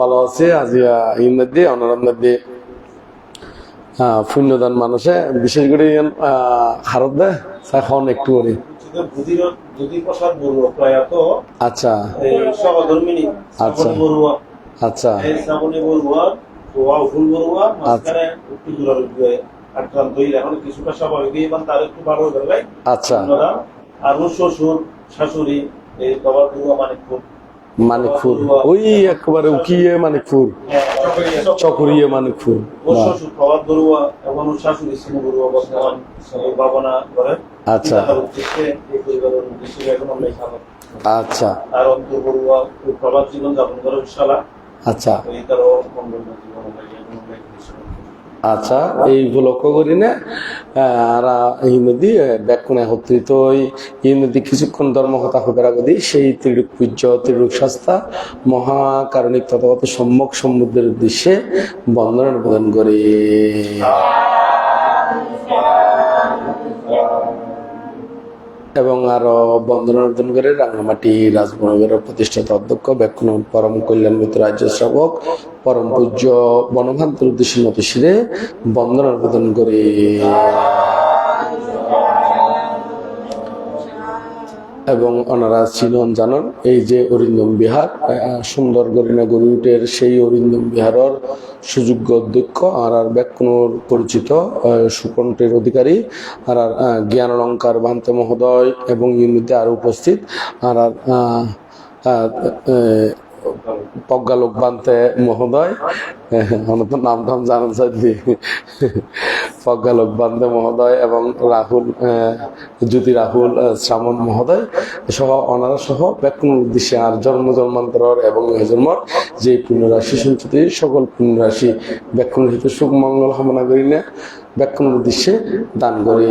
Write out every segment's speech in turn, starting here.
ভালো আছে। আজি ইন্দি অনারাম নদী পুণ্যদান মানুষে, বিশেষ করে দেয় এখন একটু করে আচ্ছা। আচ্ছা। আচ্ছা। আচ্ছা। শ্বশুর, শাশুড়ি বাবার বড়ুয়া মানিকপুর। ওই একবারে উকিয়ে মানিকপুর। চকরিয়ে মানিকপুর। আচ্ছা শ্বশুর বড়ুয়া এবং ওর শাশুড়ি সিনু বড়ুয়া বর্তমান এই ভাবনা করেন আচ্ছা। আচ্ছা। আচ্ছা এই লক্ষ্য করি না আর এই নদী ব্যাকুণে হত্রিত এই নদী কিছুক্ষণ ধর্মকথা হবে আগদি সেই ত্রিরূপ পূজ্য, ত্রিরূপ সস্তা, মহাকারণিক তথাগত সম্যক সমুদ্রের উদ্দেশ্যে বন্দনা নিবেদন করে। এবং আরও বন্দনা অর্জন করে রাঙ্গামাটি রাজবনগরের প্রতিষ্ঠাতা অধ্যক্ষ ব্যাকুণ পরম কল্যাণ মিত্র রাজ্য শ্রাবক পরম পূজ্য বনভান্তের উদ্দেশ্যে নতিশিরে বন্দনা অর্পণ করে। এবং ওনারা ছিলেন, জানান, এই যে অরিন্দম বিহার সুন্দর গরিনা গরুটের সেই অরিন্দম বিহারের সুযোগ্য অধ্যক্ষ আর আর ব্যাকুণর পরিচিত সুকণ্ঠের অধিকারী, আর আর জ্ঞান অলঙ্কার ভান্তে মহোদয় এবং ইউনিতে আর উপস্থিত, আর আর আহ, আহ, আহ, প্রজ্ঞালোক বান্তে মহোদয়। আমার তো নাম টাম জানান চাইলি প্রজ্ঞালোক বান্তে মহোদয় এবং রাহুল জ্যোতি রাহুল শ্রাবণ মহোদয় সহ অনারা সহ ব্যাকুণ উদ্দেশ্যে আর জন্ম জন্মান্তর এবং জন্মর যে পুণ্যরাশি সঞ্চিত সকল পুণ্যরাশি ব্যাকুণ হিত সুখ মঙ্গল কামনা করি না ব্যাকুণ উদ্দেশ্যে দান করি।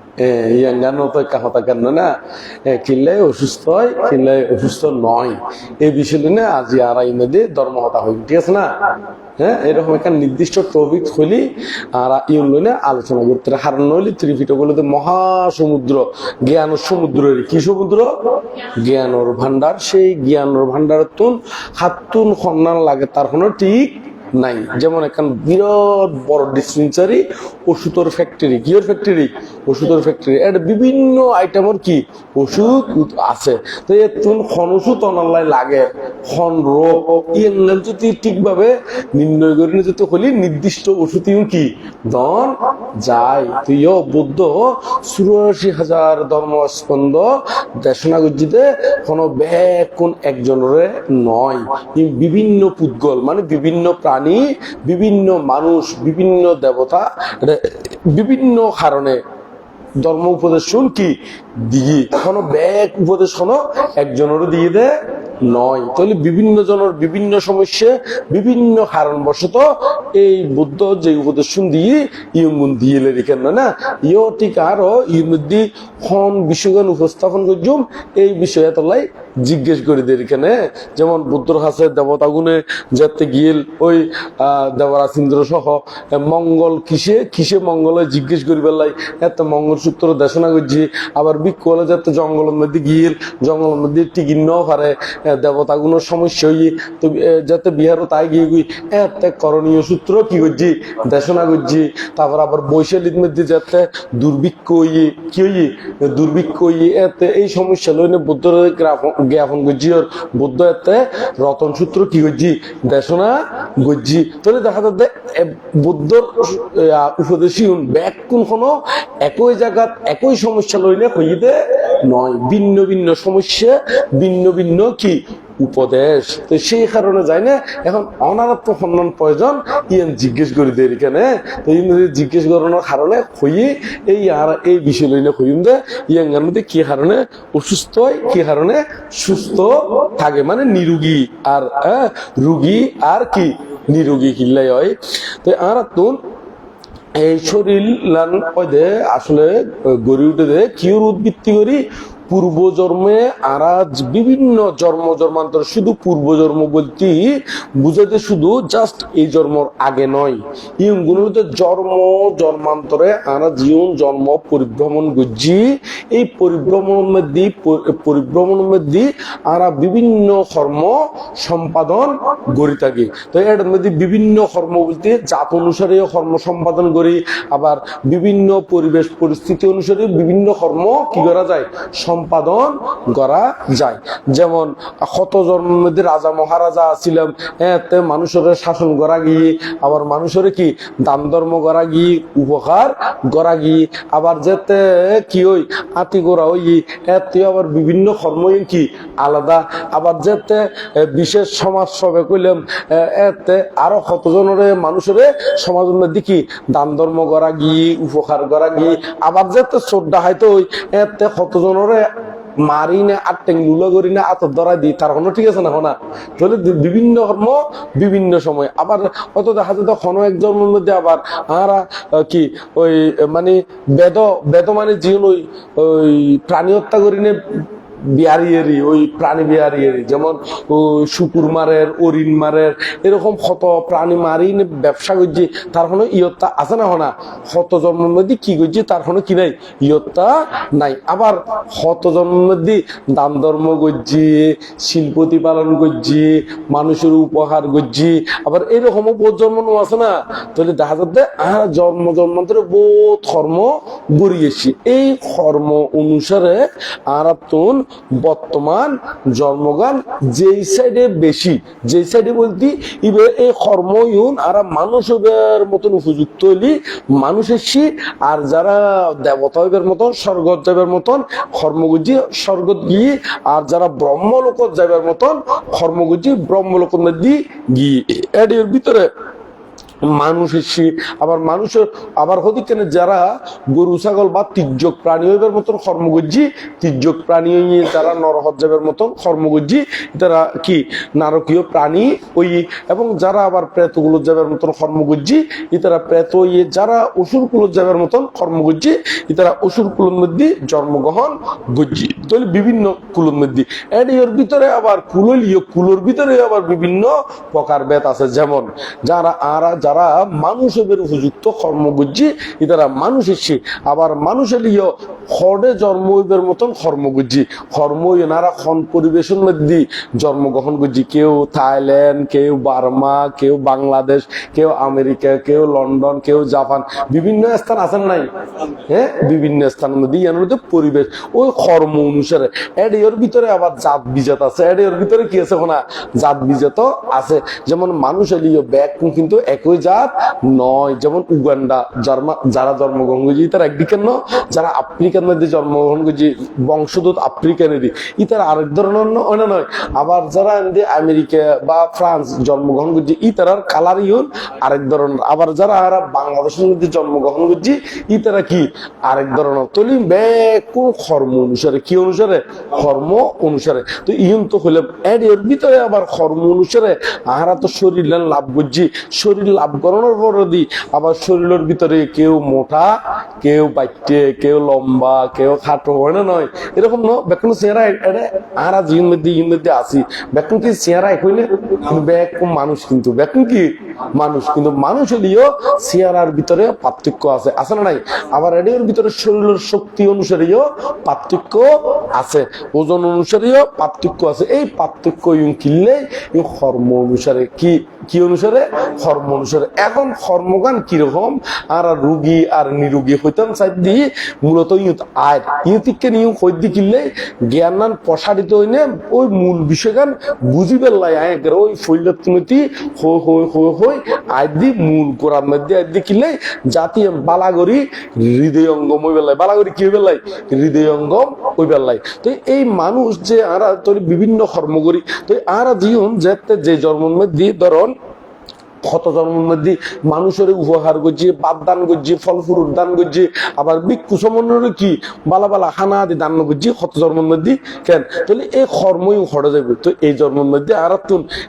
অসুস্থ হয় অসুস্থ নয়। এই আজি হতা ঠিক আছে না? হ্যাঁ এরকম একটা নির্দিষ্ট টপিক হইলি আর ইউন লইলে আলোচনা করতে হবে। হার নইলে ত্রিপিট বলতে মহাসমুদ্র, জ্ঞান সমুদ্রের, কি সমুদ্র? জ্ঞানর ভান্ডার সেই জ্ঞানর ভান্ডার তুন হাতুন সন্ধান লাগে, তার ঠিক নাই। যেমন এখন বিরাট বড় ডিসপেন্সারি ওষুধের ফ্যাক্টরি কিয়র ফ্যাক্টরি ওষুধের ফ্যাক্টরি এটা বিভিন্ন আইটেমের কি? ওষুধ আছে। তো এর খন ওষুধ অনালাই লাগে। খন রোগ ইয়ে যদি ঠিকভাবে নির্ণয় করে নিয়ে যেতে হলে, নির্দিষ্ট ওষুধ কি? দন যায়। তুইও বুদ্ধ চুরাশি হাজার ধর্মস্পন্দ দেশনা গজ্জিতে কোনো ব্যাগ কোন একজনের নয়। বিভিন্ন পুদ্গল মানে বিভিন্ন প্রাণী বিভিন্ন মানুষ বিভিন্ন দেবতা বিভিন্ন কারণে ধর্ম উপদেশ শুন কি দিয়ে কোনো ব্যাগ উপদেশ কোনো একজনেরও দিয়ে দে নয়। তাহলে বিভিন্ন জনের বিভিন্ন সমস্যা বিভিন্ন কারণবশত এই বুদ্ধ যে উপদেশ দিয়ে ইয়ঙ্গুন দিয়ে রেখেন না ইও ঠিক আরও মধ্যে খন বিষয়গান উপস্থাপন করছুম এই বিষয়ে তোলাই জিজ্ঞেস করে দিয়ে এখানে যেমন বুদ্ধর কাছে দেবতা গুণে যেতে গিয়েল ওই আহ, দেবরাজ ইন্দ্র সহ মঙ্গল কিসে কিসে মঙ্গলে জিজ্ঞেস করি বেলাই এত মঙ্গলসূত্র দেশনা করছি আবার বিক্ষলে যাতে জঙ্গলের মধ্যে গিয়েল জঙ্গলের মধ্যে টিকিন ন পারে দেবতা গুণের সমস্যা হই তো যাতে বিহারও তাই গিয়ে গই এত করণীয় সূত্র কি করছি? দেশনা করছি। তারপর আবার বৈশালীর মধ্যে যাতে দুর্ভিক্ষ হইয়ে কি হইয়ে? দুর্ভিক্ষ হইয়ে এতে এই সমস্যা লইনে বুদ্ধর জ্ঞাপন করছি। ওর বুদ্ধ এতে রতন সূত্র কি করছি? দেশনা গজ্জি তাহলে দেখা যাচ্ছে আহ, উপদেশী ব্যাগ কোন একই জায়গাত একই সমস্যা লইলে হইতে নয়, ভিন্ন ভিন্ন সমস্যা, ভিন্ন ভিন্ন কি উপদেশ। তো সেই কারণে যায় না, এখন অনারত্ব খন্ডন প্রয়োজন, ইয়ান জিজ্ঞেস করে দেয় এখানে তো জিজ্ঞেস করানোর কারণে হইয়ে এই আর এই বিষয় লইলে হইম দে, ইয়াঙ্গার মধ্যে কি কারণে অসুস্থ হয়, কি কারণে সুস্থ থাকে মানে নিরোগী আর রুগী আর কি নিরোগী কিল্লাই হয়। তো আর তুন এই শরীর লান আসলে গড়ে উঠে দেয় কিউর উদ্বৃত্তি করি পূর্ব জন্মে আরাজ বিভিন্ন জন্ম, জন্মান্তর শুধু পূর্ব জন্ম বলতে বুঝাতে শুধু জাস্ট এই জন্মর আগে নয়। ইউগুলোতে জন্ম, জন্মান্তরে আরা জীবন জন্ম, পরিভ্রমণ গুজি এই পরিভ্রমণ মধ্যে পরিভ্রমণ মধ্যে আরা বিভিন্ন কর্ম সম্পাদন করি থাকি। তো এটার মধ্যে বিভিন্ন কর্ম বলতে জাত অনুসারে কর্ম সম্পাদন করি, আবার বিভিন্ন পরিবেশ, পরিস্থিতি অনুসারে বিভিন্ন কর্ম কি করা যায়? সম্পাদন করা যায়। যেমন কত মধ্যে রাজা, মহারাজা ছিলাম এতে মানুষের শাসন করা গিয়ে আবার মানুষের কি দান ধর্ম করা গিয়ে উপকার করা গিয়ে আবার যেতে কি ওই, আতি করা ওই এতে আবার বিভিন্ন কর্ম কি আলাদা, আবার যেতে বিশেষ সমাজ সবে কইলাম এতে আরও কতজনের মানুষের সমাজের মধ্যে কি দান ধর্ম করা গিয়ে উপকার করা গিয়ে আবার যেতে শ্রদ্ধা হয়তো এতে কতজনের মারি না আটটেং লুলো করি না আতর ধরা দিই, তার কোনো ঠিক আছে না হনা? তাহলে বিভিন্ন কর্ম বিভিন্ন সময়। আবার অত দেখা যেত কোনো এক জন্মের মধ্যে আবার আরা কি, ওই মানে বেদ বেদ মানে জীবন ওই প্রাণী হত্যা করি না বিহারিয়েরই ওই প্রাণী বিহারিয়েরই যেমন শুকুর মারের, অরিন মারের, এরকম কত প্রাণী মারি ব্যবসা করছি, তার কোনো ইয়ত্তা আছে না হনা? শত জন্মের মধ্যে কি করছি, তার কোনো কি নাই? ইয়ত্তা নাই। আবার শত জন্মের মধ্যে দান ধর্ম করছি শিল্পতি পালন করছি, মানুষের উপহার করছি, আবার এরকম বহুত জন্ম আছে না? তাহলে দেখা যাচ্ছে আর জন্ম জন্মান্তরে বহুত কর্ম গড়িয়েছি। এই কর্ম অনুসারে আর তুন বর্তমান জন্মগান যেই সাইডে বেশি, যেই সাইডে বলতে এই কর্ম ইউন আর মানুষের মতন উপযুক্ত হইলি মানুষের সি আর যারা দেবতা হইবের মতন স্বর্গ যাবের মতন, কর্মগুজি স্বর্গ গিয়ে আর যারা ব্রহ্মলোক যাবের মতন, কর্মগুজি ব্রহ্মলোক মধ্যে গিয়ে এর ভিতরে মানুষ এসে, আবার মানুষের, আবার হতে কেন যারা গরু, ছাগল বা তির্যক প্রাণী হইবার মতন কর্মগজ্জি তির্যক প্রাণী হইয়ে যারা নরহজ্জাবের মতন কর্মগজ্জি তারা কি নারকীয় প্রাণী ওই এবং যারা আবার প্রেতগুলো যাবার মতন কর্মগজ্জি ইতারা প্রেত ইয়ে যারা অসুর কুলো যাবার মতন কর্মগজ্জি ইতারা অসুর কুলোর মধ্যে জন্মগ্রহণ গজ্জি তাহলে বিভিন্ন কুলোর মধ্যে এর ভিতরে আবার কুললীয় কুলোর ভিতরে আবার বিভিন্ন প্রকার বেত আছে। যেমন, যারা আর যারা মানুষের উপযুক্ত কর্মগুজি ইতারা মানুষ এসে আবার মানুষের ইয় হরে জন্ম হইবার মতন কর্মগুজি। কর্ম এনারা খন পরিবেশের মধ্যে জন্মগ্রহণ করছি কেউ থাইল্যান্ড, কেউ বার্মা, কেউ বাংলাদেশ, কেউ আমেরিকা, কেউ লন্ডন, কেউ জাপান, বিভিন্ন স্থান আছেন নাই? হ্যাঁ? বিভিন্ন স্থানের মধ্যে মধ্যে পরিবেশ। ওই কর্ম অনুসারে এর এর ভিতরে আবার জাত বিজাত আছে। এর এর ভিতরে কি আছে কোনা জাত বিজাত আছে। যেমন মানুষ এলিও ব্যাগ কিন্তু একই জাত নয়। যেমন উগান্ডা যারা জন্মগ্রহণ করছে তারা একদিকে ন যারা আফ্রিকার মধ্যে জন্মগ্রহণ করছে বংশদূত আফ্রিকানেরই ইতারা আরেক ধরনের ন- অন্য নয়। আবার যারা আমেরিকা বা ফ্রান্স জন্মগ্রহণ করছে ই তারার কালার ইউন আরেক ধরনের। আবার যারা আরা বাংলাদেশের মধ্যে জন্মগ্রহণ করছে ই তারা কি? আরেক ধরনের। তলি ব্যাগ কোন কর্ম অনুসারে? কি অনুসারে? কর্ম অনুসারে। তো ইউন তো হলে এর ভিতরে আবার কর্ম অনুসারে। আহারা তো শরীর লাভ করছি। শরীর লাভ করানোর পর দি আবার শরীরের ভিতরে কেউ মোটা, কেউ বাইটে, কেউ লম্বা, কেউ খাটো, হয় না নয়? এরকম ন? বেকুন চেহারা এটা আহারা জিন মধ্যে, ইন মধ্যে আসি বেকুন কি চেহারা একই না কিন্তু ব্যাক মানুষ কিন্তু বেকুন কি মানুষ কিন্তু। মানুষ হলেও চেহারার ভিতরে পার্থক্য আছে। আছে না নাই? আবার এর ভিতরে শরীরের শক্তি অনুসারেও পার্থক্য আছে। ওজন অনুসারেও পার্থক্য আছে। এই পার্থক্য ইউন কিনলে কর্ম অনুসারে কি কি অনুসারে? কর্ম অনুসারে এখন কর্মগান কীরকম? আর রুগী আর নিরোগী হইতাম চাই দি মূলত ইউত আয় ইউতিকে নিউ কই দি কিনলে জ্ঞান প্রসারিত হইনে ওই মূল বিষয়গান বুঝি পেলাই আয় ওই ফৈলত তুমি হই হই হই হই ওই আদি মূল কোরআন মধ্যে আদি কিনলে জাতি বালাগরি হৃদয় অঙ্গম ওই বেলায় বালাগরি কি বেলায় হৃদয় অঙ্গম ওই বেলায় তো এই মানুষ যে আরা তোর বিভিন্ন কর্ম করি তো আরা জীবন যেতে যে জন্মের মধ্যে ধরন ক্ষত জন্মের মধ্যে মানুষের উপহার করছি বাদ দান করছি ফল ফুরুট দান করছি আবার ভিক্ষু সমন্বয় কি? বালা বালা হানা আদি দান করছি ক্ষত জন্মের মধ্যে কেন? তাহলে এই কর্মই হরে যাবে। তো এই জন্মের মধ্যে আর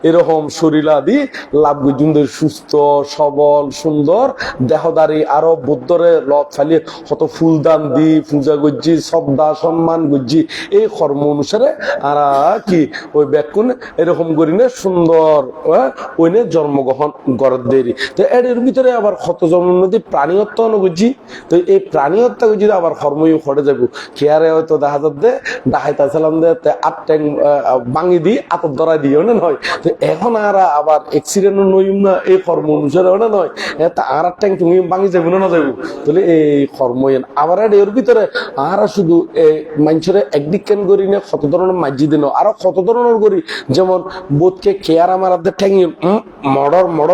এরকম শরীর আদি লাভ করছি সুস্থ সবল সুন্দর দেহদারি আরও বুদ্ধরে লত ফালিয়ে কত ফুল দান দি পূজা করছি শ্রদ্ধা সম্মান করছি। এই কর্ম অনুসারে আর কি ওই ব্যাকুন এরকম করি না সুন্দর আহ, ওই জন্মগ্রহণ গড় দেরি তো এর ভিতরে আবার ক্ষত জন্মের মধ্যে প্রাণী হত্যা তো এই প্রাণী হত্যা করছি আবার যাব খেয়ারে হয়তো দেখা যাচ্ছে ডাহাইতা ছিলাম তে আট ভাঙি দি আতর ধরা না নয় তো এখন আর আবার অ্যাক্সিডেন্ট নইম না, এই কর্ম অনুসারে ওটা নয় তা আর তুমি ভাঙি যাব না না যাব তাহলে এই কর্মই আবার এর ভিতরে আর শুধু মানুষের একদিক কেন করি না, কত ধরনের মাঝি দিন। আরও কত ধরনের করি, যেমন বোধকে কেয়ার আমার হাতে ঠেঙি মডর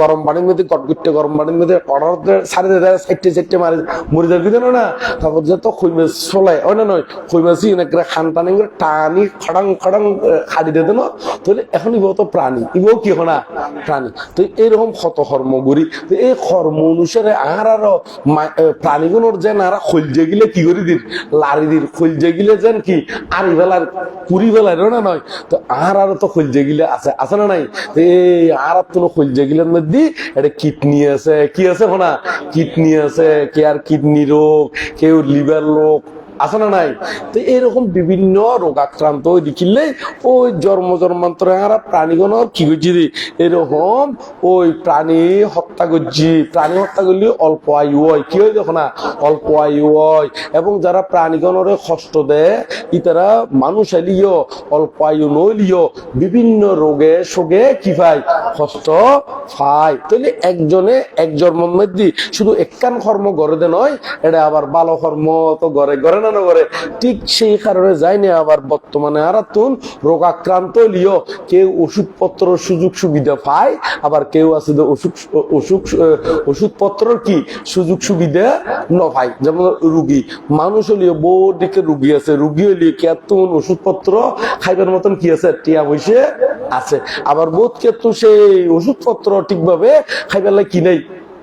গরম পানির মধ্যে কটকুটে গরম পানির মধ্যে সাইটে মারে যাবি না? তারপর যত খুই মাছ চলাই নয়? খান টানি টানি, খড়াং খড়াং খাড়ি দিয়ে দেন তাহলে এখন ইবো তো প্রাণী, ইবো কি হনা প্রাণী। তো এইরকম কত কর্ম করি, তো এই কর্ম অনুসারে আর আরও প্রাণীগুলোর যেন আর খলজে গিলে কি করে দিন? লারি দিন, খলজে গিলে যেন কি? আরি বেলার, কুড়ি বেলার না নয় তো আর আরও তো খলজে গিলে আছে আছে না নাই? এই আর আর তো খলজে গিলের মধ্যে এটা কিডনি আছে। কি আছে হোনা কিডনি আছে, কে আর কিডনি রোগ, কেউ লিভার রোগ আছে না নাই? তো এরকম বিভিন্ন রোগ আক্রান্ত ওই দেখিলে ওই জন্ম জন্মান্তরে প্রাণীগণর কি করছি? এরকম ওই প্রাণী হত্যা করছি। প্রাণী হত্যা করলে অল্প আয়ু হয়। কি হয় দেখো না? অল্প আয়ু হয়। এবং যারা প্রাণীগণরে কষ্ট দেয় ইতারা মানুষ এলিও অল্প আয়ু নইলিও বিভিন্ন রোগে সোগে কি পায়? কষ্ট পায়। তাহলে একজনে এক জন্মের মধ্যে শুধু একখান কর্ম গড়ে দে নয়, এটা আবার ভালো কর্ম তো গড়ে গড়ে না না গড়ে ঠিক সেই কারণে যায়নি আবার বর্তমানে আর তুন রোগাক্রান্ত লিও কেউ ওষুধপত্র, সুযোগ সুবিধা পায়। আবার কেউ আছে যে অসুখ অসুখ ওষুধপত্রর কি সুযোগ সুবিধা ন পায় যেমন রুগী, মানুষ হলিও বহু দিকে রুগী আছে। রুগী হলিও কেতুন ওষুধপত্র খাইবার মতন কি আছে? টিয়া বসে আছে। আবার বোধ কেতু সেই ওষুধপত্র ঠিকভাবে খাইবার লাগে কি নেই।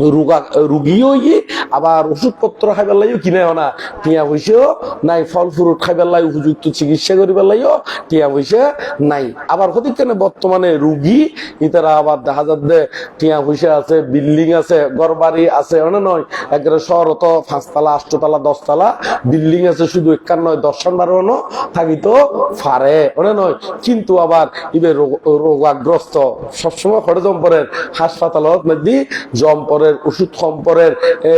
রোগা, রুগীও ইয়ে আবার ওষুধপত্র খাইবার লাগিও কিনে না। টিয়া পয়সাও নাই, ফল ফ্রুট খাইবার লাগে উপযুক্ত চিকিৎসা করিবার লাগিও টিয়া পয়সা নাই। আবার হতে কেন বর্তমানে রুগী, ইতারা আবার দেখা যাচ্ছে টিয়া পয়সা আছে, বিল্ডিং আছে ঘর বাড়ি আছে মানে নয়। একেবারে শহরত পাঁচতলা আষ্টতলা দশতলা, বিল্ডিং আছে শুধু একান নয় দর্শন বারোনো থাকিত ফারে মানে নয়। কিন্তু আবার ইবে রোগ- রোগাগ্রস্ত, সবসময় খড়ে জম্পরের হাসপাতালত মধ্যে জম্পরের ওষুধ সম্পরের এ,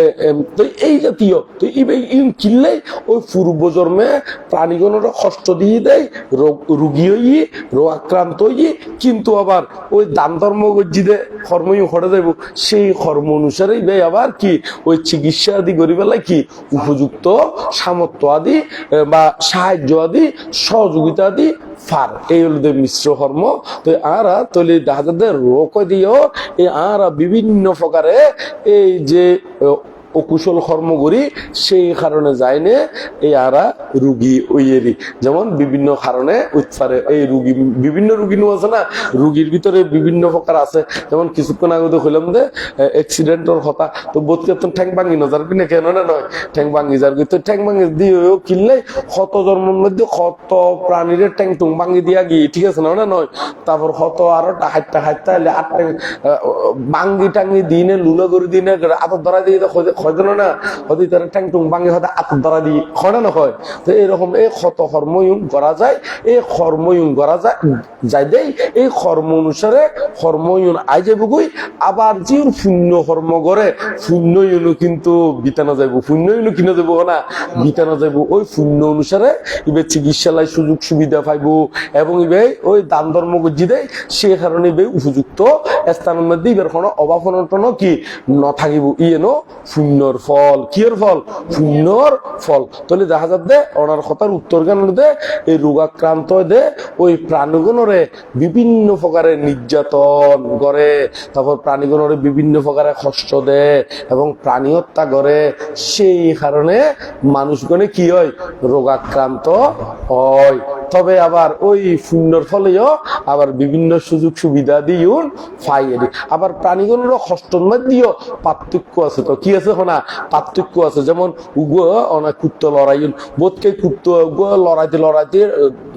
তো এই জাতীয় তো ইন কিনলে ওই পূর্ব জন্মে প্রাণীগণের কষ্ট দিয়ে দেয় রোগ রুগী হই রোগ আক্রান্ত হই কিন্তু আবার ওই দান ধর্ম গজ্জিদে কর্মই খড়ে দেব সেই কর্ম অনুসারেই বে আবার কি, ওই চিকিৎসা আদি গরিবেলায় কি উপযুক্ত সামর্থ্য আদি বা সাহায্য আদি, সহযোগিতা আদি এই এই আরা বিভিন্ন প্রকারে এই যে অকুশল কর্ম করি, সেই কারণে যায়নে এই আরা রুগী ওইয়েরই যেমন বিভিন্ন কারণে উৎপারে এই রুগী, বিভিন্ন রুগী নো আছে না, রুগীর ভিতরে বিভিন্ন প্রকার আছে। যেমন কিছুক্ষণ আগে হইলাম যে অ্যাক্সিডেন্টের কথা তো বোধকে তো ঠ্যাং ভাঙি নজার কিনে কেন না নয় ঠ্যাং ভাঙি যার তো ঠ্যাং ভাঙি দিয়ে কিনলে কত জন্মের মধ্যে কত প্রাণীর ঠ্যাং টুং ভাঙি দিয়া গিয়ে ঠিক আছে না না নয় তারপর কত আরও হাইটটা এলে আট ট্যাং ভাঙ্গি টাঙ্গি দিনে লুলো করে দিনে আদর ধরা দিয়ে হয় না? হয়তো তারা ট্যাং টুং হয়তো দিয়ে হয় না না হয় তো এরকম এই ক্ষত কর্ময়ুম করা যায়, এই কর্ময়ুম করা যায় যাই দেই। এই কর্ম অনুসারে কর্ময়ুন আই যাবগই আবার যে শূন্য কর্ম করে শূন্য কিন্তু বিতানো যাইব শূন্য ইউনো কিনে যাব না বিতানো যাইব ওই শূন্য অনুসারে ইবে চিকিৎসালয় সুযোগ সুবিধা পাইব এবং ইবে ওই দান ধর্ম গজি দেয় সে কারণে ইবে উপযুক্ত স্থানের মধ্যে ইবের কোনো অভাব অনটন কি? ন নথাকিব। ইয়েনো শূন্যর ফল। কিয়ের ফল? শূন্যর ফল। তাহলে দেখা যাচ্ছে ওনার কথার উত্তর জ্ঞান দে এই রোগাক্রান্ত দে ওই প্রাণীগণরে বিভিন্ন প্রকারের নির্যাতন করে, তারপর প্রাণীগণরে বিভিন্ন প্রকারের কষ্ট দেয় এবং প্রাণী হত্যা করে। সেই কারণে মানুষগণে কি হয়? রোগাক্রান্ত হয়। তবে আবার ওই শূন্যর ফলেও আবার বিভিন্ন সুযোগ সুবিধা দিউন পাই। আবার প্রাণীগণেরও কষ্টর মধ্যেও পার্থক্য আছে। তো কি আছে শোনা পার্থক্য আছে। যেমন উগ অনেক কুত্ত লড়াই বোধকে কুত্ত উগ লড়াইতে লড়াইতে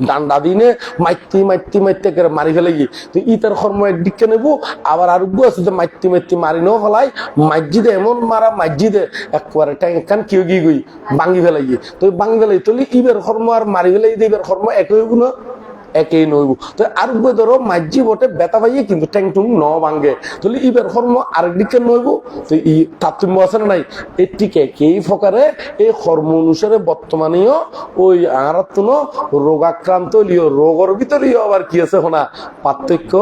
ডান্ডা দিনে মাইতি মাইতি মাইতে করে মারি ফেলে গিয়ে। তো ইতার কর্ম একদিকে নেব আবার আর উগ আছে যে মাইতি মাইতি মারি নেও ফেলাই মাইজিদে এমন মারা মাইজিদে একবারে ট্যাঙ্কান কেউ গিয়ে গই ভাঙি ফেলাই গিয়ে। তো ভাঙি ফেলাই তুলি ইবের কর্ম আর মারি ফেলাই ইবের কর্ম একই না একই নইব। তো আর ধরো মাঝি বটে বেতা পাইয়ে কিন্তু ট্যাং টুং ন ভাঙ্গে তাহলে ইবের কর্ম আরেক দিকে নইব। তো ই তারতম্য আছে না নাই? এটিকে কেই ফকারে এই কর্ম অনুসারে বর্তমানেও ওই আরাত্তন রোগাক্রান্ত লিও রোগর ভিতরেও আবার কি আছে শোনা? পার্থক্য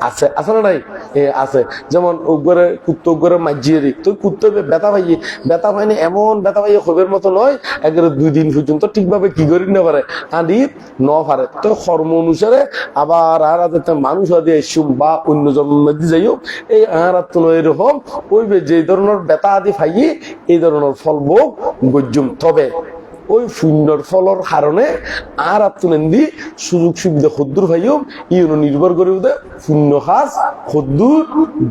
আছে। আছে না নাই? এ, আছে। যেমন উগরে কুত্ত উগরে মাঝিয়ে দিক তো কুত্ত বেতা পাইয়ে বেতা পাইনি এমন বেতা পাইয়ে খবের মতো নয় একেবারে দুই দিন পর্যন্ত ঠিকভাবে কি করি না পারে আদি ন পারে তো কর্ম অনুসারে আবার আর যাতে মানুষ আদি এসুম বা অন্য জন্মের দিয়ে যাই হোক এই আহারাত এরকম। ওই যে ধরনের বেতা আদি ফাইয়ে এই ধরনের ফল ভোগ গজ্জুম তবে ওই শূন্যর ফলর কারণে আর আত্মনেন্দি সুযোগ সুবিধা খদ্দুর ভাইও ইউনো নির্ভর করে ওদের শূন্য খাস খদ্দুর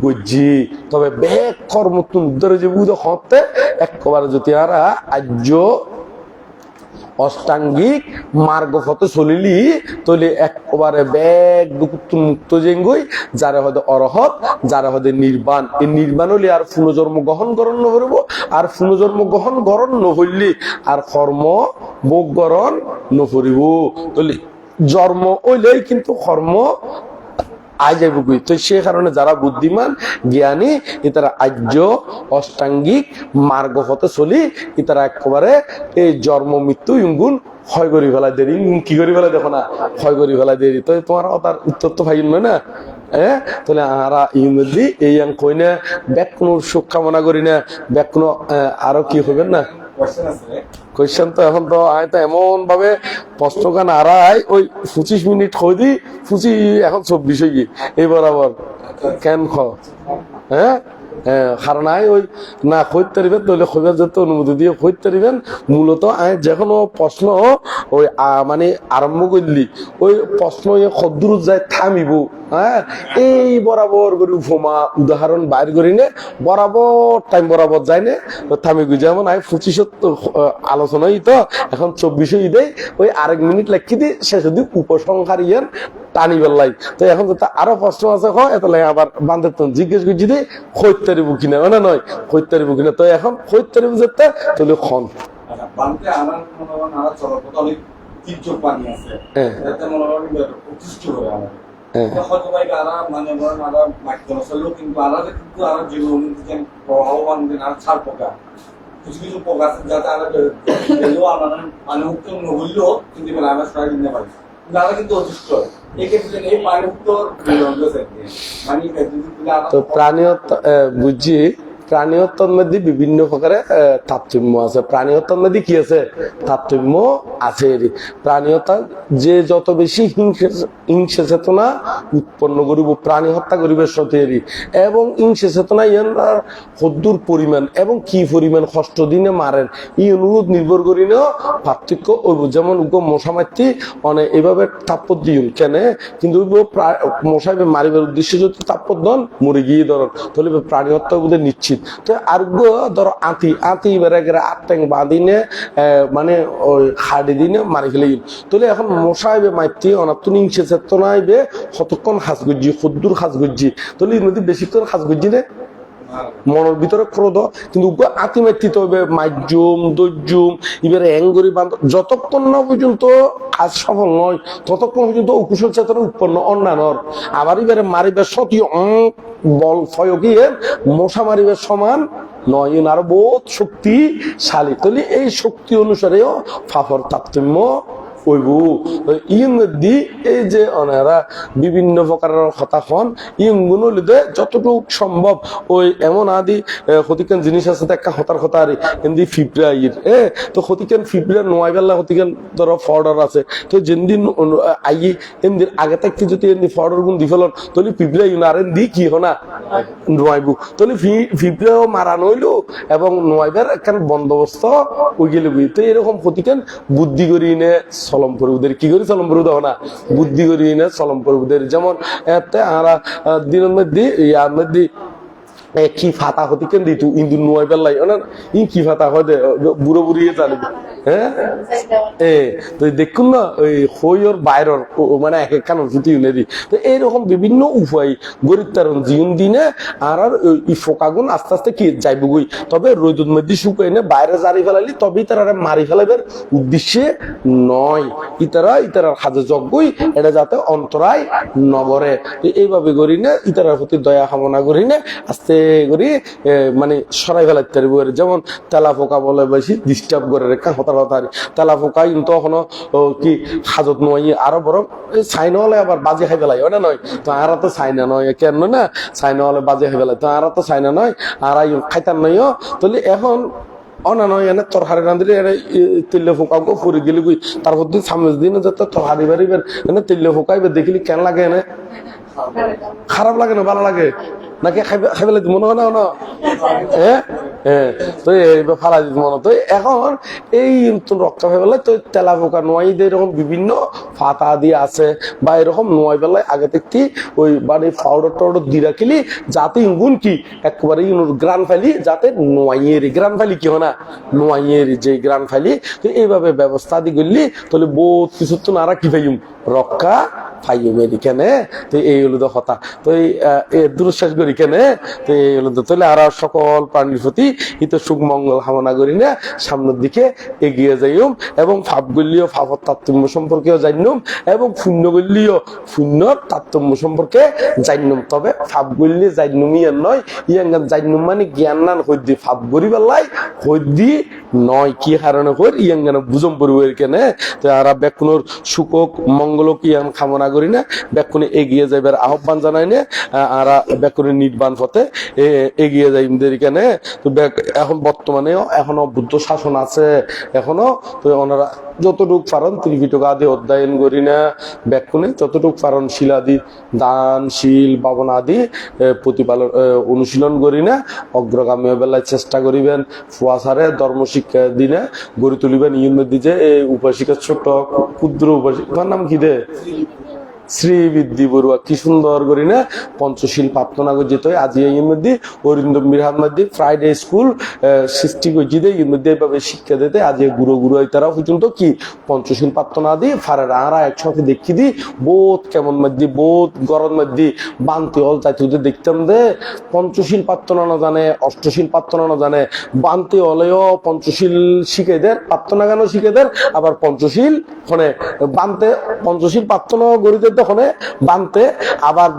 গজ্জি তবে বেগ কর্মতুন উদ্ধারে যে বুধ হতে একবারে যদি আর আর্য অষ্টাঙ্গিক মার্গ পথে চলিলি, তলে একবারে ব্যাগ দুকুত্তু মুক্ত জেঙ্গই, যারা হয়তো অরহত, যারা হয়তো নির্বাণ। এই নির্বাণ হলে আর পুনর্জন্ম গ্রহণ করণ নকরিব আর পুনর্জন্ম গ্রহণ করণ নহইলি আর কর্ম ভোগ করণ নকরিব তলে জন্ম ওইলেই কিন্তু কর্ম আয় যাইব কই? তো সে কারণে যারা বুদ্ধিমান, জ্ঞানী, ইতারা আর্য, অষ্টাঙ্গিক, মার্গ হতে চলি, ইতারা একেবারে এই জন্ম, মৃত্যু ইঙ্গুন ক্ষয় করি ফেলা দেরি। কি করি ফেলা দেখো না, ক্ষয় করি ফেলা দেরি। তো তোমার তার উত্তর তো ভাই না হ্যাঁ তাহলে আরা ইংরেজি, এই কই না ব্যাক কোনো সুখ কামনা করি না। ব্যাক কোনো আরও কি হবেন না? কোয়েশ্চেন তো এখন তো আয় তো এমন ভাবে প্রশ্নখান আড়ায় ওই পঁচিশ মিনিট দি পঁচিশ এখন চব্বিশ হয়ে গিয়ে। এই বরাবর কেন খ? হ্যাঁ, না মানে ওই যায় থামিব হ্যাঁ? এই বরাবর উদাহরণ বাইর করি নে বরাবর টাইম বরাবর যায় নে থামি গু, যেমন আয় পঁচিশত আলোচনাই তো, এখন চব্বিশে দেয় ওই আরেক মিনিট লেখি দি, শেষ যদি উপসংহার ইয়ান টানি বেলাই তো এখন তো আরও প্রশ্ন আছে হয় এত লাগে আবার বান্ধব তো জিজ্ঞেস করছি দি খৈতারিব কিনা না নয়? খৈতারিব কিনা। তো এখন খৈতারিব যেতে তাহলে খন। হয়। হ্যাঁ। মনে হয়। আমার হ্যাঁ। মানে মনে হয় কিন্তু কিছু কিছু পোকা আছে যাতে গেলেও আমার মানে মুক্ত নহইলেও কিন্তু এবার আমরা সবাই নিতে পারি। কিন্তু আরা কিন্তু অতিষ্ঠ এক্ষেত্রে এই পানি মুক্ত মানে যদি আরা তো প্রাণীহত্যা আহ, প্রাণীহত্যার মধ্যে বিভিন্ন প্রকারের আহ, তারতম্য আছে। প্রাণীহত্যার মধ্যে কি আছে? তারতম্য আছে এরই। প্রাণীহত্যা যে যত বেশি হিংসা চেতনা উৎপন্ন করিব প্রাণী হত্যা করিবার সাথে এরই। এবং হিংসা চেতনা ইয়ার হদ্দুর পরিমাণ এবং কি পরিমাণ কষ্ট দিনে মারেন এই অনুরোধ নির্ভর করি না পার্থক্য ওইব যেমন উগ্র মশা মারতি মানে এভাবে তাৎপর্য দিন কেন? কিন্তু মশাই মারিবার উদ্দেশ্যে যদি তাৎপর্য দন মরে গিয়ে ধরন। তাহলে প্রাণী হত্যা নিশ্চিত। তো আর গো ধরো আতি আতি বেড়ে গেলে আটটাং বাঁধিনে মানে ওই হাড়ি দিনে মারি ফেলে গেল। তাহলে এখন মশাইবে মাইতি অনাত্ম হিংসে চেতনাইবে কতক্ষণ হাস গজ্জি সদ্দুর হাস গজ্জি তাহলে এর মধ্যে বেশিক্ষণ হাস গজ্জি নে? মনের ভিতরে ক্রোধ। কিন্তু আতিমাত্রিত হবে মাজ্জুম দৈজুম এবারে অ্যাঙ্গরি বান্ধ যতক্ষণ না পর্যন্ত কাজ সফল নয়, ততক্ষণ পর্যন্ত কুশল চেতনা উৎপন্ন অন্যান্যর আবার এবারে মারিবার সতী অঙ্ক। বল ফয়কিয়ে মশা মারিবে সমান নয় ইন বোধ শক্তিশালী তাহলে এই শক্তি অনুসারেও ফাফর তারতম্য ওইব ইন দি এই যে অনারা বিভিন্ন প্রকারের হতাশন ইনগুলো লিদে যতটুকু সম্ভব ওই এমন আদি হতিকান জিনিস আছে একটা হতার হতার এমনি ফিপরা ইর এ, তো নোয়াই বেলা ধরো ফর্ডার আছে। তো যেদিন এমনি আগে থাকতে যদি এমনি ফর্ডার গুণ দি ফেলন, তাহলে ইন আর দি কি হনা? নোয়াইবু। তাহলে ফিপরাও মারানো হইল এবং নোয়াইবার একখান বন্দোবস্ত ওই গেলে তো এরকম প্রতিকান বুদ্ধি করি নে চলম পরিবুদের কি করি চলম পরিবুদ না। বুদ্ধি করি না, চলম পরিবুদের যেমন এতে আরা দিনের মধ্যে ইয়ার মধ্যে কি ফাতা হতি কেন দিতু ইন্দু নোয়াই বেলাই না, ই কি ফাতা হয় বুড়ো বুড়িয়ে জানিব হ্যাঁ দেখুন না, ওই বাইরর মানে এক এক ফুটি উনে দি। তো এইরকম বিভিন্ন উপায়, গরিব তারণ জীবন দিনে আর আর ই ফোকাগুন আস্তে আস্তে কি যাইব গই। তবে রোদুর মধ্যে শুকাই না বাইরে জারি ফেলাইলি তবেই তারা মারি ফেলাইবার উদ্দেশ্যে নয়। ইতারা ইতারার হাজে যজ্ঞই, এটা যাতে অন্তরায় নগরে তো এইভাবে করি না ইতারার প্রতি দয়া কামনা করি না আস্তে করি মানে সরাই ফেলাইতে পারব যেমন তেলা পোকা বলে বেশি ডিস্টার্ব করে রেখা হতার হতার। তেলা পোকা কিন্তু এখনও কি হাজত নয়, আরও বরং সাইন হলে আবার বাজে খাই ফেলাই ওটা নয়? তো আর তো সাইনা নয়, কেন না? সাইনা হলে বাজে খাই ফেলাই, তো আর তো সাইনা নয়, আর খাইতার নয় তাহলে এখন খারাপ লাগে না, ভালো লাগে? নাকি খাইবে খাইবে লাগে মনে হয় না হ্যাঁ ফালা এখন এই রক্ষা গেলে তো তেলা পোকা নোয়াই দিয়ে এরকম বিভিন্ন ফাতা দিয়ে আছে, বা এরকম নোয়াই বেলায় আগে থেকে ওই মানে পাউডার টাউডার দিয়ে রাখিলি যাতে ইঙ্গুন কি একবারে গ্রান ফাইলি যাতে নোয়াইয়ের গ্রান ফাইলি কি হয় না? নোয়াইয়ের যে গ্রান ফাইলি তো এইভাবে ব্যবস্থা দি করলি তাহলে বহুত কিছু তো নারা কি রক্ষা এদিকে তো এই হলো কথা। তো এই দুরশ্বাস করি কেনে, তো এই হলো তাহলে আর সকল প্রাণীর প্রতি হিত সুখ, মঙ্গল কামনা করি না, সামনের দিকে এগিয়ে যাইম এবং ফাপ গল্লিও ফাপর তারতম্য সম্পর্কেও জানিম এবং শূন্য গল্লিও শূন্যর তারতম্য সম্পর্কে জানিম তবে ফাপ গল্লি জানিম ইয়ার নয়, ইয়াঙ্গান জানিম মানে জ্ঞান নান হইদি ফাপ গরি বেলাই হইদি নয়। কি কারণে কর ইয়াঙ্গান বুঝম পরিবের কেনে। তো আর বেকুনোর সুখক মঙ্গলক আমি কামনা করি না? ব্যাকুনে এগিয়ে যাইবার আহ্বান জানাই না আর ব্যাকুনে নির্বাণ পথে এগিয়ে যাই কেনে। তো এখন বর্তমানে এখনও বুদ্ধ শাসন আছে এখনও। তো ওনারা যতটুক পারন ত্রিপিটক আদি অধ্যয়ন করি না ব্যাকুনে যতটুক পারেন শিলাদি, দান, শিল, বাবন আদি প্রতিপালন অনুশীলন করি না, অগ্রগামী বেলায় চেষ্টা করিবেন ফুয়াশারে ধর্ম শিক্ষা দিনে গড়ি তুলিবেন ইউন যে এই উপাসিকা ছোট, ক্ষুদ্র উপাসিকার নাম কি দে? শ্রী বিদ্যি বড়ুয়া, কি সুন্দর করি না? পঞ্চশীল প্রার্থনা করছিত আজি এই মধ্যে অরিন্দম বিরহার মধ্যে ফ্রাইডে স্কুল সৃষ্টি করছি দে এর মধ্যে এভাবে শিক্ষা দিতে, আজ গুরু গুরু তারা পর্যন্ত কি? পঞ্চশীল প্রার্থনা দি ফারার আরা একসাথে দেখি দি বোধ কেমন মধ্যে বোধ গরম মধ্যে বান্তি হল তাই তুই দেখতাম দে পঞ্চশীল প্রার্থনা না জানে, অষ্টশীল প্রার্থনা না জানে, বান্তি হলেও পঞ্চশীল শিখে দের প্রার্থনা গানও শিখে দের আবার পঞ্চশীল হনে বানতে পঞ্চশীল প্রার্থনা গড়িতে হনে বানতে, আবার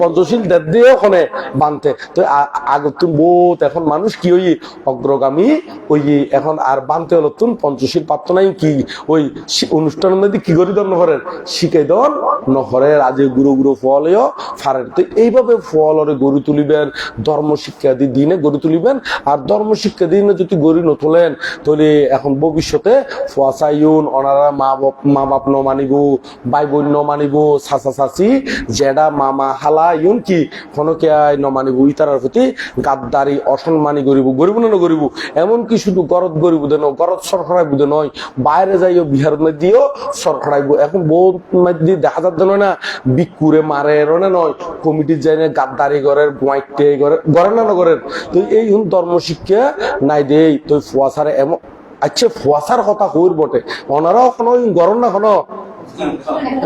পঞ্চশীল দেব দিয়ে হনে বানতে। তো আগত বহুত এখন মানুষ কি ওই অগ্রগামী? ওই এখন আর বানতে হলো তুন পঞ্চশীল প্রার্থনাই কি? ওই অনুষ্ঠানের মধ্যে কি করি দন নহরের? শিখে দন নহরের, আজে গুরু গুরু ফলেও ফারের। তো এইভাবে ফল ওরে গড়ি তুলিবেন, ধর্ম শিক্ষা দি দিনে গড়ি তুলিবেন, আর ধর্ম শিক্ষা দিনে যদি গড়ি নতুলেন, তাহলে এখন ভবিষ্যতে ফুয়াশাইন ওনারা মা বাপ মা বাপ ন মানিব ভাই বোন ন মানিব চাচা চাচি জেডা, মামা, হালা ইউন কি খনকে আই ন মানিব ইতারার প্রতি গাদ্দারি, অসম্মানি গরিব গরিব না গরিব, এমনকি শুধু গরত গরিব দেন গরত সরকারাই বুধে নয়, বাইরে যাইও বিহার মধ্যেও সরকারাইব এখন বহুত মধ্যে দেখা যাচ্ছে না বিকুরে মারে রনে নয়, কমিটির যাই না গাদ্দারি ঘরের, গুয়াইটে ঘরে ঘরে না নগরের। তো এই হুন ধর্ম শিক্ষা নাই দেই তো ফুয়াশারে এমন আচ্ছা ফুয়াশার কথা কইর বটে। ওনারাও কোনো গরম না কোনো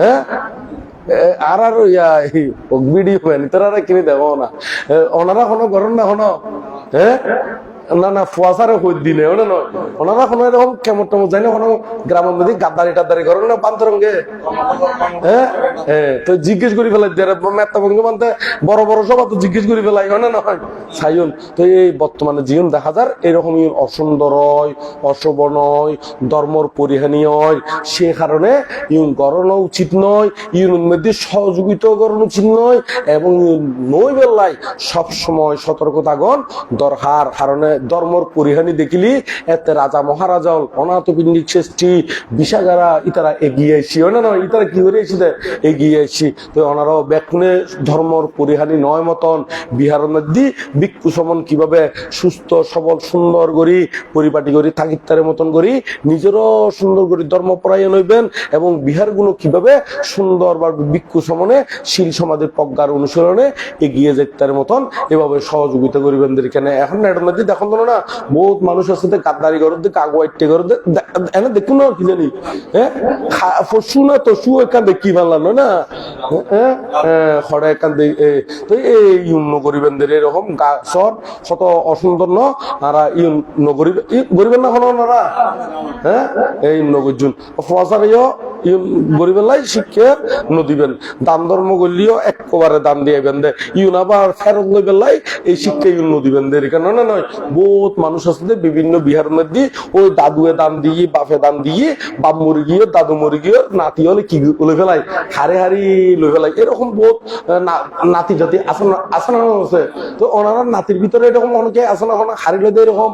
হ্যাঁ? আর আর ইয়া ভিডিও ম্যান তোরা কিনে দেব না। ওনারা কোনো গরম না কোনো। হ্যাঁ না না ফুয়াশারে হই দিনে ওনা নয় ওনারা কোনো এরকম কেমন টেমন যায় না, কোনো গ্রামের মধ্যে গাদ্দারি টাদ্দারি করেন না পান্তরঙ্গে হ্যাঁ হ্যাঁ তো জিজ্ঞেস করি ফেলাই দিয়ে মেত্তা ভঙ্গি মানতে বড় বড় সভা তো জিজ্ঞেস করি ফেলাই হয় না? নয় সাইন তো এই বর্তমানে জীবন দেখা যার, এরকমই অসুন্দর হয় অশোভন হয় ধর্মর পরিহানি হয় সে কারণে ইউন গড়ানো উচিত নয় ইউন মধ্যে সহযোগিতা করানো উচিত নয়, এবং নই বেলায় সবসময় সতর্ক থাকুন দরকার, কারণে ধর্মর পরিহানি দেখিলি এতে রাজা মহারাজা অনাথ পিণ্ডিক শ্রেষ্ঠী বিশাগারা ইতারা এগিয়ে আসি হয় না ইতারা কি করে এসি এগিয়ে আসি তো ওনারাও ব্যাকুনে ধর্মর পরিহানি নয় মতন। বিহারের মধ্যে ভিক্ষু সমন কীভাবে সুস্থ, সবল সুন্দর করি পরিপাটি করি থাকিতারের মতন করি নিজেরও সুন্দর করি ধর্ম পরায়ণ হইবেন এবং বিহারগুলো কীভাবে সুন্দর বা ভিক্ষু সমনে শিল সমাধির প্রজ্ঞার অনুসরণে এগিয়ে যেতার মতন এভাবে সহযোগিতা করিবেন এখন এটার মধ্যে দেখুন তো না? বহুত মানুষ আছে এনে দেখুন না কি জানি ফসু না তো সু এখান দেখি না? হ্যাঁ এখান এই দের এরকম শত অসুন্দর ন? আর গরিবেন না কোনো ওনারা হ্যাঁ এই শিক্ষা নদিবেন। দান ধর্ম করলিও একবারে দান দিয়ে দে। ইউন আবার ফেরত লই বেলাই এই শিক্ষা ইউন নদিবেন দে কেন না নয় বহুত মানুষ যে বিভিন্ন বিহার মধ্যে ওই দাদুয়ে দান দিয়ে, বাপে দান দিয়ে, বাপ মরে গিয়ে দাদু মরে গিয়ে নাতি হলে কি লই ফেলাই হারে হারি লই ফেলাই। এরকম বহুত নাতি জাতি আছে না আছে। তো ওনারা নাতির ভিতরে এরকম অনেকে আছে না ওখানে হারি লই এরকম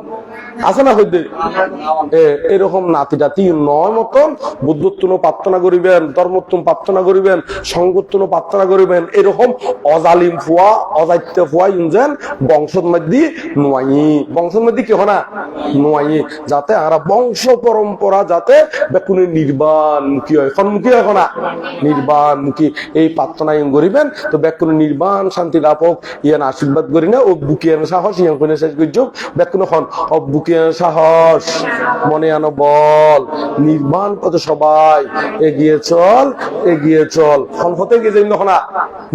আছে না হইতে এরকম নাতি জাতি নয় মতন বুদ্ধত্বন প্রার্থনা করিবেন, ধর্মত্বন প্রার্থনা করিবেন, সংগত্বন প্রার্থনা করিবেন। এরকম অজালিম ফুয়া অজাত্য ফুয়া ইনজেন বংশর মধ্যে নোয়াই বংশর মধ্যে কি হনা নোয়াই যাতে আমরা বংশ পরম্পরা যাতে বেকুনি নির্বাণ মুখী হয়, সন্মুখী হয় না নির্বাণ মুখী এই প্রার্থনা ইন করিবেন তো বেকুনি নির্বাণ শান্তি লাভ হোক ইয়ান আশীর্বাদ করি না ও বুকিয়ান সাহস ইয়ান কোনে শেষ করছ বেকুনি হন ও বুকিয়ান সাহস। মনে আনো বল। নির্বাণ পথে সবাই এগিয়ে চল এগিয়ে চল। ফল পথে এগিয়ে যাই না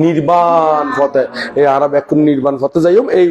নির্বাণ পথে এই আরা বেকুনি নির্বাণ পথে যাইম, এই